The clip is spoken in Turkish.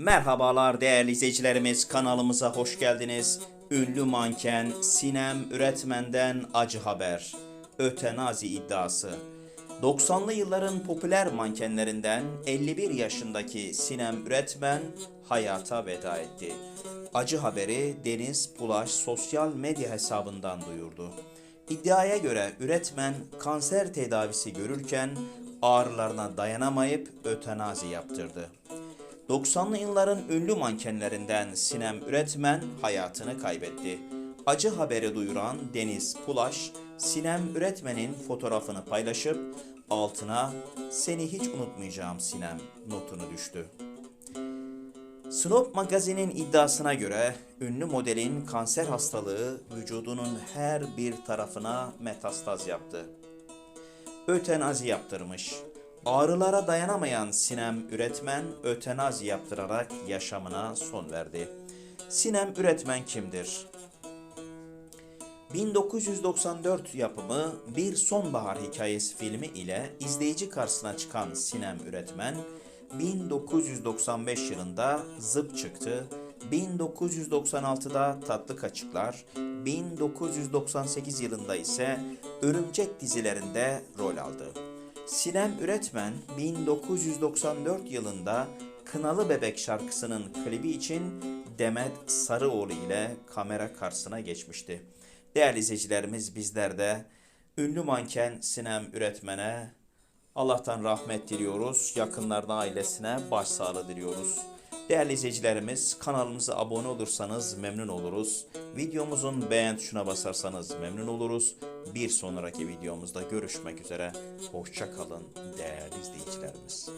Merhabalar değerli izleyicilerimiz kanalımıza hoş geldiniz. Ünlü manken Sinem Üretmen'den acı haber. Ötenazi iddiası. 90'lı yılların popüler mankenlerinden 51 yaşındaki Sinem Üretmen hayata veda etti. Acı haberi Deniz Bulaş sosyal medya hesabından duyurdu. İddiaya göre üretmen kanser tedavisi görürken ağrılarına dayanamayıp ötenazi yaptırdı. 90'lı yılların ünlü mankenlerinden Sinem Üretmen hayatını kaybetti. Acı haberi duyuran Deniz Pulaş, Sinem Üretmen'in fotoğrafını paylaşıp altına "Seni hiç unutmayacağım Sinem" notunu düştü. Snop magazinin iddiasına göre ünlü modelin kanser hastalığı vücudunun her bir tarafına metastaz yaptı. Ötenazi yaptırmış. Ağrılara dayanamayan Sinem Üretmen ötenazi yaptırarak yaşamına son verdi. Sinem Üretmen kimdir? 1994 yapımı Bir Sonbahar Hikayesi filmi ile izleyici karşısına çıkan Sinem Üretmen, 1995 yılında Zıp çıktı, 1996'da Tatlı Kaçıklar, 1998 yılında ise Örümcek dizilerinde rol aldı. Sinem Üretmen 1994 yılında Kınalı Bebek şarkısının klibi için Demet Sarıoğlu ile kamera karşısına geçmişti. Değerli izleyicilerimiz bizler de ünlü manken Sinem Üretmen'e Allah'tan rahmet diliyoruz. Yakınlarına ailesine başsağlığı diliyoruz. Değerli izleyicilerimiz kanalımıza abone olursanız memnun oluruz. Videomuzun beğen tuşuna basarsanız memnun oluruz. Bir sonraki videomuzda görüşmek üzere. Hoşça kalın değerli izleyicilerimiz.